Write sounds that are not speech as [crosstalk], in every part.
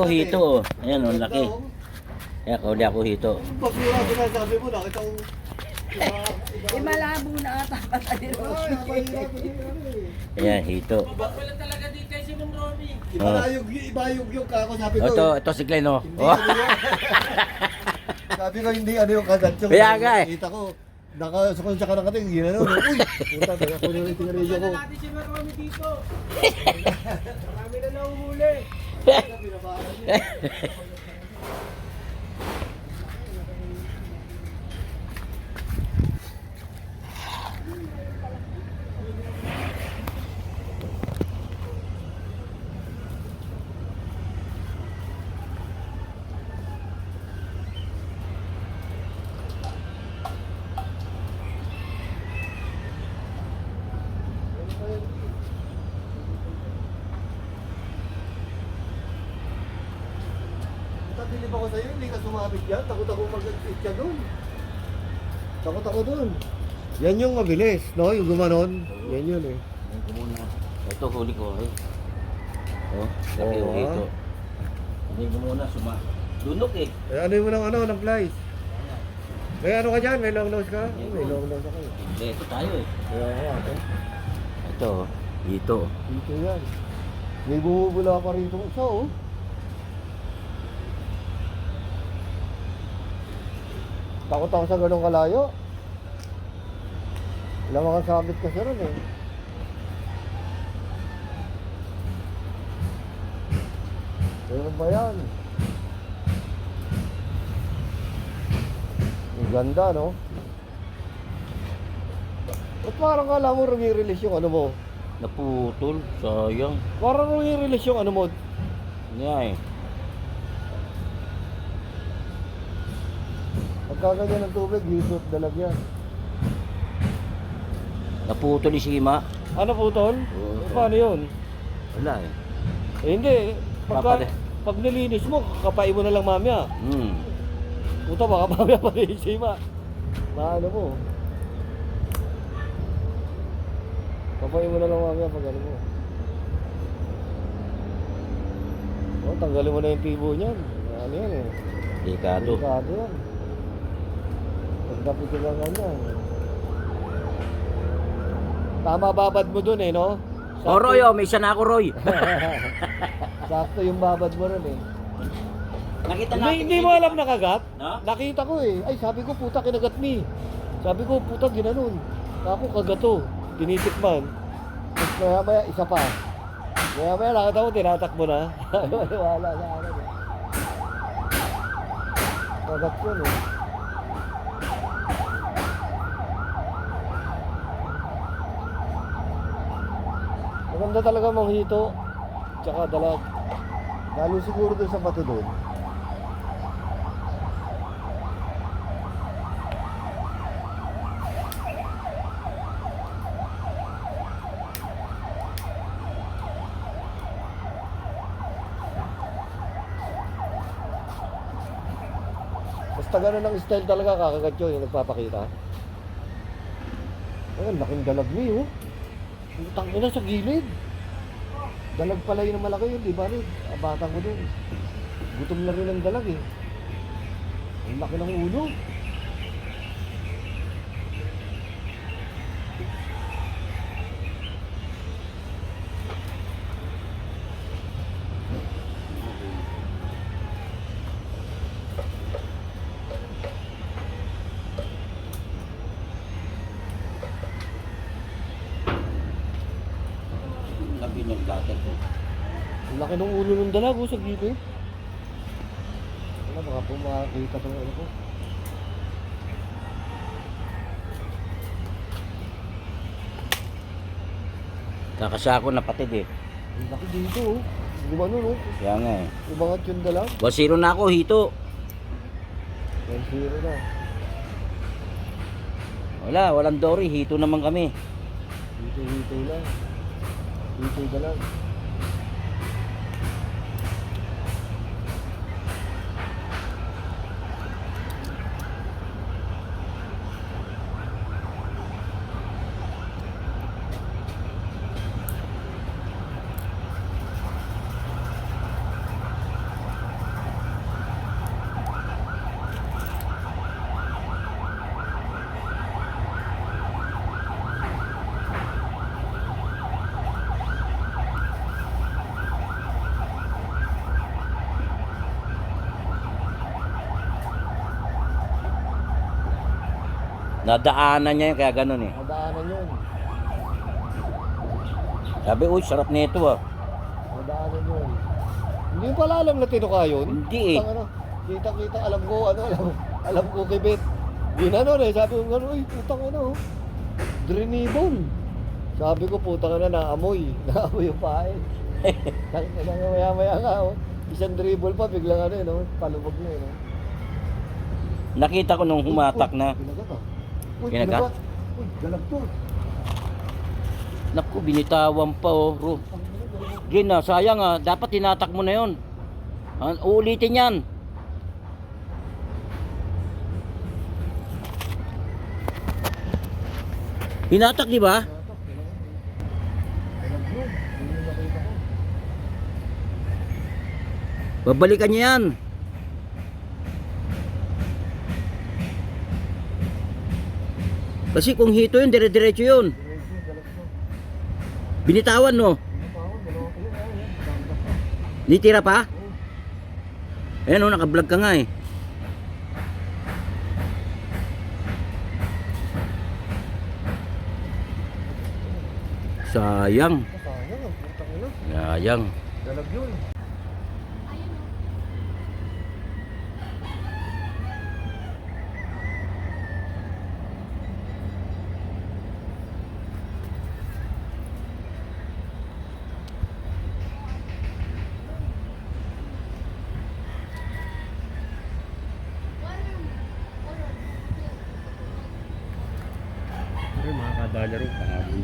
Ito, huli ko hito. oh. Ayan, ang laki. Kaya huli ako hito. Basura sinasabi mo, nakita ko. Eh, malabo na ata patayin mo. Ayan, hito. Ibayog, ibayog yung kako, sabi ko. Ito, ito si Glenn, oh. Oh. ano yun. Sabi ko hindi ano yung kagat yung Kaya nga eh. Kita ko, nakasukon siya ka ng kating, gina no. Uy, puta, taga ko na yung tingarilyo ko. natin si Marami dito. Marami na nahuhuli. Yeah. [laughs] ka sumabit yan. Takot ako mag-exit ka doon. Takot ako doon. Yan yung mabilis, no? Yung gumanon. Yan yun eh. Ayan ko muna. Ito, huli ko. Eh. Oh, laki Oo, yung ah. Hindi ko muna suma. Dunok eh. Eh, ano mo ng ano, ng flies? May ano ka dyan? May long nose ka? Oh, may long nose ako. eh. Hindi, ito tayo eh. Kaya nga, ito. Ito, oh. hito. Dito yan. May bumubula pa rito. Isa oh. Takot ako sa ganong kalayo. Wala mga sabit kasi ron eh. Meron ba yan? Ang ganda no? Ba't parang kala mo release yung ano mo? Naputol. Sayang. Parang release yung ano mo? Nga eh. Pagkaganyan ng tubig, yusot dalag yan. Naputol yung sima. Ano po tol? Oo. Paano yun? Wala eh. Eh hindi, pagka, pag nilinis mo, kapain mo na lang mamaya. Hmm. Puta baka mamaya pa rin yung sima. Maano mo. Kapain mo na lang mamaya pag ano mo. Oh, tanggalin mo na yung tibo niyan. Ano yan eh. Delikado. Delikado yan. Pagdapit ko lang ganyan. Tama babad mo dun eh, no? Oh, Roy, oh, may isa na ako, Roy. [laughs] Sakto yung babad mo rin eh. Nakita Hindi, hindi mo alam na kagat? No? Nakita ko eh. Ay, sabi ko, puta, kinagat mi. Sabi ko, puta, ginanon. Ako, kagato. Tinitikman. Tapos maya maya, isa pa. Maya maya, nakita mo, tinatakbo na. [laughs] Wala na ano eh. Kagat yun eh. Maganda talaga mong hito. Tsaka dalag. Lalo siguro doon sa bato doon. Basta ganun ang style talaga kakagat yun yung nagpapakita. Ayun, laking dalag niyo. Putang ina sa gilid. Dalag pala yun ang malaki yun, di ba rin? Abatang ko dun. Gutom na rin ang dalag eh. Ang laki ng ulo. Sabi ng vlogger ko. Ang laki ng ulo ng dalag oh, sa gilid. Wala, baka po makakita sa ano ko. Kakasako na patid eh. Ang laki dito oh. Gumano no? Kaya nga eh. Umangat yung dalag. 1-0 na ako, hito. 1-0 na. Wala, walang dory. Hito naman kami. Dito-dito lang. Dito dalag. Nadaanan niya yun, kaya ganun eh. Nadaanan yun. Sabi, uy, sarap nito ah. Nadaanan yun. Hindi mo pala alam na tinuka yun? Hindi eh. Ano, kita-kita, alam ko, ano, alam, alam ko kay Bet. Ginanon eh, sabi ko, ano, uy, putang ano, drenibol. Sabi ko, putang ano, naamoy. [laughs] Naamoy yung pae. Tangina [laughs] maya maya nga, oh. Isang dribble pa, biglang ano, eh, no? palubog na, eh, no? Nakita ko nung humatak na. Kinagat ah. Uy, kinagat. Uy, galag to. Naku, binitawan pa oh, bro. Gina, sayang ah. Dapat tinatak mo na yon. Ah, Uulitin yan. Hinatak, di ba? Babalikan niya yan. Kasi kung hito yun, dire-diretso yun. Binitawan, no? Di tira pa? Ayan, oh, naka-vlog ka nga eh. Sayang. Sayang. Sayang. Galag yun. Mga kadalaro, pahabol.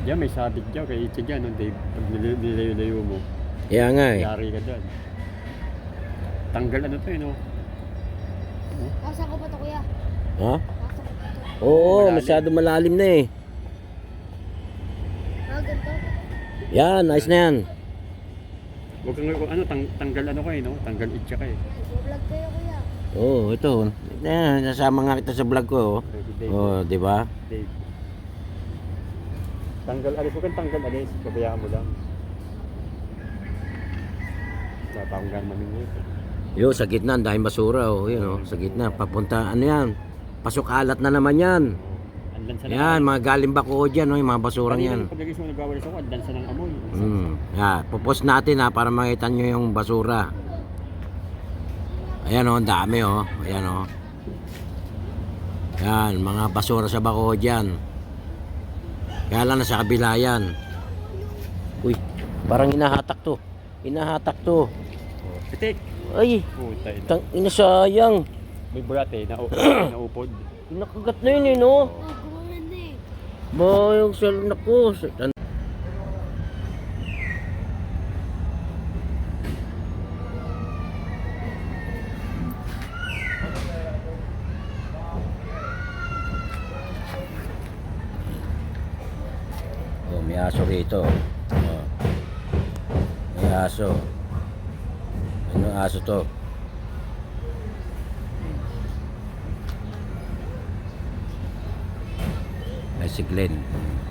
Diyan may sabit dyan kay Ichi dyan, no, Dave. Pag nil- nilayo-layo mo, Kaya nga eh. yari ka dyan. Tanggal ano to eh, no? Nasa ko pa to kuya. Ha? Nasa ko pa to. Oo, Malalim. masyado malalim na eh. Ah, ganito. Yan, nice na yan. Huwag kang ano, tang, tanggal ano ka eh, no? Tanggal itcha ka eh. Vlog kayo kuya. Oo, ito. Eh, nasama nga kita sa vlog ko. Oh, oh di ba? Tanggal alis, huwag kang tanggal alis. Pabayaan mo lang. Pa akong gano'n mamingwit. Yo, sa gitna, daming basura. Oh, yun, oh, sa gitna. Papunta, ano yan? Pasok alat na naman yan. Andan sa Yan, mga galing bako dyan, oh, yung mga basurang yan. Pag mo nagwawalis ako, andan sa ng amoy. Hmm. Yeah, pupost natin ha para makita nyo yung basura. Ayan oh, ang dami oh. Ayan oh. Yan, mga basura sa bako dyan. Kaya lang nasa kabila yan. Uy, parang hinahatak to. Hinahatak to. Pitik! Ay, Puta ina. tang inasayang. May burat eh, nau [clears throat] naupod. Nakagat na yun eh, no? Ba, yung sel nako. Ano? Oh, may aso rito. Oh. May aso. Ano aso to? si Glenn.